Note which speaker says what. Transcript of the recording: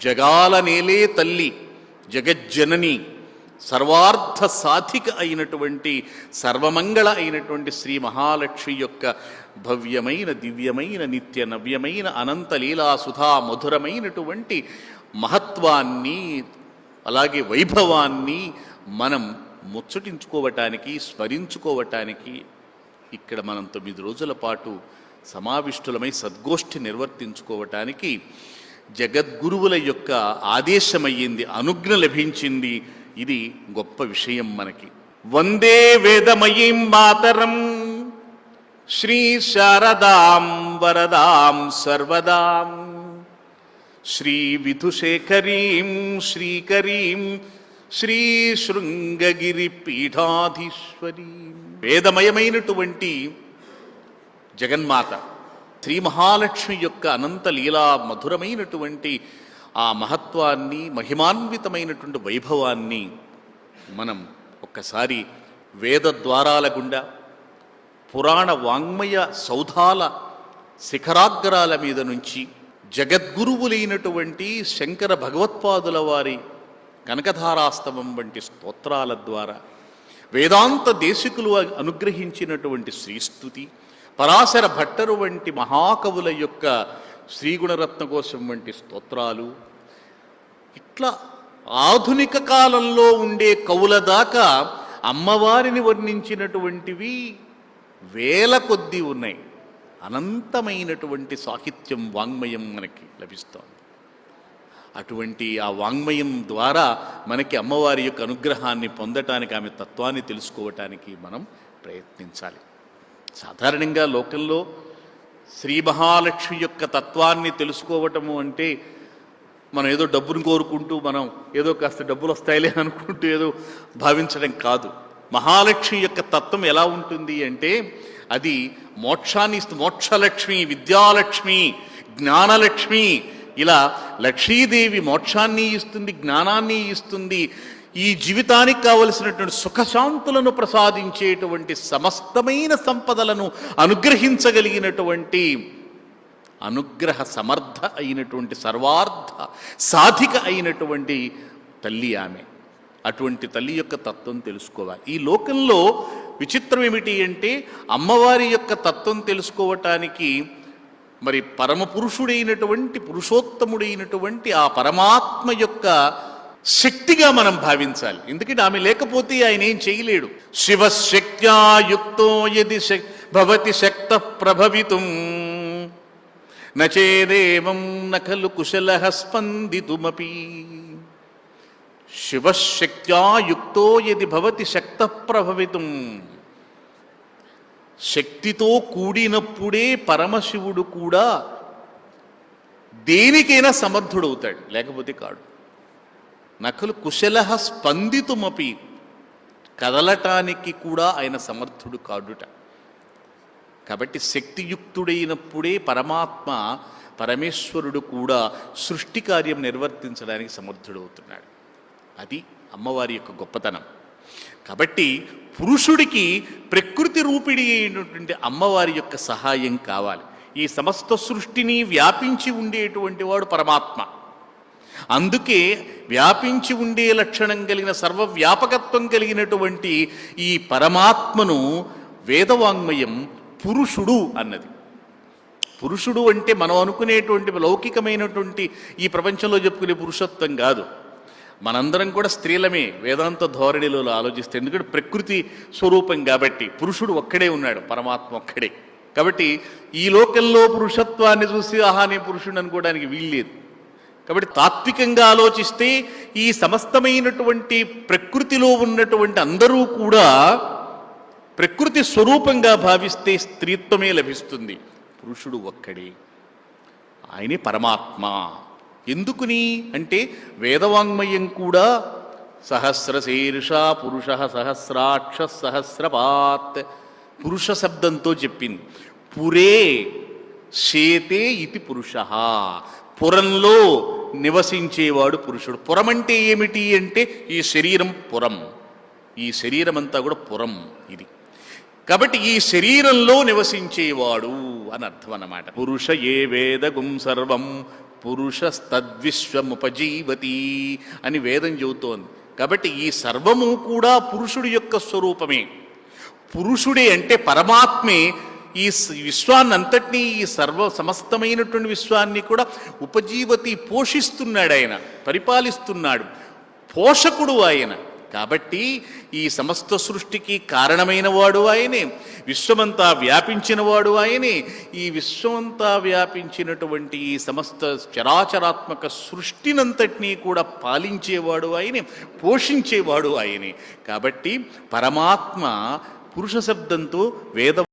Speaker 1: జగాల నేలే తల్లి జగజ్జనని సర్వార్థ సాధిక అయినటువంటి సర్వమంగళ అయినటువంటి శ్రీ మహాలక్ష్మి యొక్క భవ్యమైన దివ్యమైన నిత్య నవ్యమైన అనంత లీలాసుధా మధురమైనటువంటి మహత్వాన్ని అలాగే వైభవాన్ని మనం ముచ్చటించుకోవటానికి స్మరించుకోవటానికి ఇక్కడ మనం తొమ్మిది రోజుల పాటు సమావిష్టులమై సద్గోష్ఠి నిర్వర్తించుకోవటానికి జగద్గురువుల యొక్క ఆదేశమయ్యింది అనుజ్ఞ లభించింది. ఇది గొప్ప విషయం మనకి. వందే వేదమయీం మాతరం. శ్రీ శారదాం వరదాం సర్వదాం. శ్రీ విధుశేఖరీం శ్రీకరీం శ్రీ శృంగగిరి పీఠాధీశ్వరీ. వేదమయమైనటువంటి జగన్మాత శ్రీ మహాలక్ష్మి యొక్క అనంత లీలా మధురమైనటువంటి ఆ మహత్వాన్ని మహిమాన్వితమైనటువంటి వైభవాన్ని మనం ఒక్కసారి వేద ద్వారాల గుండా పురాణ వాంగ్మయ సౌధాల శిఖరాగ్రాల మీద నుంచి జగద్గురువులైనటువంటి శంకర భగవత్పాదుల వారి కనకధారాస్తవం వంటి స్తోత్రాల ద్వారా వేదాంత దేశికులు అనుగ్రహించినటువంటి శ్రీస్తుతి పరాశర భట్టరు వంటి మహాకవుల యొక్క శ్రీగుణరత్నకోశం వంటి స్తోత్రాలు ఇట్లా ఆధునిక కాలంలో ఉండే కవుల దాకా అమ్మవారిని వర్ణించినటువంటివి వేల కొద్దీ ఉన్నాయి. అనంతమైనటువంటి సాహిత్యం వాంగ్మయం మనకి లభిస్తోంది. అటువంటి ఆ వాంగ్మయం ద్వారా మనకి అమ్మవారి యొక్క అనుగ్రహాన్ని పొందటానికి ఆమె తత్వాన్ని తెలుసుకోవటానికి మనం ప్రయత్నించాలి. సాధారణంగా లోకంలో శ్రీ మహాలక్ష్మి యొక్క తత్వాన్ని తెలుసుకోవటము అంటే మనం ఏదో డబ్బును కోరుకుంటూ మనం ఏదో కాస్త డబ్బులు వస్తాయిలే అనుకుంటూ ఏదో భావించడం కాదు. మహాలక్ష్మి యొక్క తత్వం ఎలా ఉంటుంది అంటే అది మోక్షాన్ని మోక్షలక్ష్మి విద్యాలక్ష్మి జ్ఞానలక్ష్మి ఇలా లక్ష్మీదేవి మోక్షాన్ని ఇస్తుంది జ్ఞానాన్ని ఇస్తుంది ఈ జీవితానికి కావలసినటువంటి సుఖశాంతులను ప్రసాదించేటువంటి సమస్తమైన సంపదలను అనుగ్రహించగలిగినటువంటి అనుగ్రహ సమర్థ అయినటువంటి సర్వార్థ సాధిక అయినటువంటి తల్లి ఆమె. అటువంటి తల్లి యొక్క తత్వం తెలుసుకోవాలి. ఈ లోకంలో విచిత్రం ఏమిటి అంటే అమ్మవారి యొక్క తత్వం తెలుసుకోవటానికి మరి పరమ పురుషుడైనటువంటి పురుషోత్తముడైనటువంటి ఆ పరమాత్మ యొక్క శక్తిగా మనం భావించాలి. ఎందుకంటే ఆమె లేకపోతే ఆయన ఏం చేయలేడు. శివశక్త్యాయుక్తో యది భవతి శక్త ప్రభవితం. నచేదేవం నఖలు కుశల స్పందితుమపి. శివశక్త్యాయుక్తో యది భవతి శక్త ప్రభవితం. శక్తితో కూడినప్పుడే పరమశివుడు కూడా దేనికైనా సమర్థుడవుతాడు లేకపోతే కాడు. నకలు కుశల స్పందితుమపి కదలటానికి కూడా ఆయన సమర్థుడు కాడుట. కాబట్టి శక్తియుక్తుడైనప్పుడే పరమాత్మ పరమేశ్వరుడు కూడా సృష్టి కార్యం నిర్వర్తించడానికి సమర్థుడవుతున్నాడు. అది అమ్మవారి యొక్క గొప్పతనం. కాబట్టి పురుషుడికి ప్రకృతి రూపిణి అయినటువంటి అమ్మవారి యొక్క సహాయం కావాలి. ఈ సమస్త సృష్టిని వ్యాపించి ఉండేటువంటి వాడు పరమాత్మ. అందుకే వ్యాపించి ఉండే లక్షణం కలిగిన సర్వవ్యాపకత్వం కలిగినటువంటి ఈ పరమాత్మను వేదవాంగ్మయం పురుషుడు అన్నది. పురుషుడు అంటే మనం అనుకునేటువంటి లౌకికమైనటువంటి ఈ ప్రపంచంలో చెప్పుకునే పురుషత్వం కాదు. మనందరం కూడా స్త్రీలమే వేదాంత ధోరణిలో ఆలోచిస్తే ఎందుకంటే ప్రకృతి స్వరూపం కాబట్టి పురుషుడు ఒక్కడే ఉన్నాడు పరమాత్మ ఒక్కడే. కాబట్టి ఈ లోకంలో పురుషత్వాన్ని చూసి ఆహా పురుషుడు అనుకోవడానికి వీల్లేదు కాబట్టి తాత్వికంగా ఆలోచిస్తే ఈ సమస్తమైనటువంటి ప్రకృతిలో ఉన్నటువంటి అందరూ కూడా ప్రకృతి స్వరూపంగా భావిస్తే స్త్రీత్వమే లభిస్తుంది. పురుషుడు ఒక్కడే. ఆయనే పరమాత్మ. ఎందుకుని? అంటే వేదవాంగ్మయం కూడా సహస్రశీర్ష పురుష సహస్రాక్ష సహస్రపాత్ పురుష శబ్దంతో చెప్పింది. పురే శేతే ఇది పురుష. పురంలో నివసించేవాడు పురుషుడు. పురం అంటే ఏమిటి అంటే ఈ శరీరం పురం. ఈ శరీరం అంతా కూడా పురం ఇది. కాబట్టి ఈ శరీరంలో నివసించేవాడు అని అర్థం అన్నమాట. పురుష ఏ వేదగుం సర్వం పురుషస్తద్విశ్వముపజీవతి అని వేదం చెబుతోంది. కాబట్టి ఈ సర్వము కూడా పురుషుడి యొక్క స్వరూపమే. పురుషుడే అంటే పరమాత్మే. ఈ విశ్వాన్నంతటినీ ఈ సర్వ సమస్తమైనటువంటి విశ్వాన్ని కూడా ఉపజీవతి పోషిస్తున్నాడు ఆయన పరిపాలిస్తున్నాడు. పోషకుడు ఆయన. కాబట్టి ఈ సమస్త సృష్టికి కారణమైన వాడు ఆయనే. విశ్వమంతా వ్యాపించిన వాడు ఆయనే. ఈ విశ్వమంతా వ్యాపించినటువంటి ఈ సమస్త చరాచరాత్మక సృష్టినంతటినీ కూడా పాలించేవాడు ఆయనే పోషించేవాడు ఆయనే. కాబట్టి పరమాత్మ పురుష శబ్దంతో వేద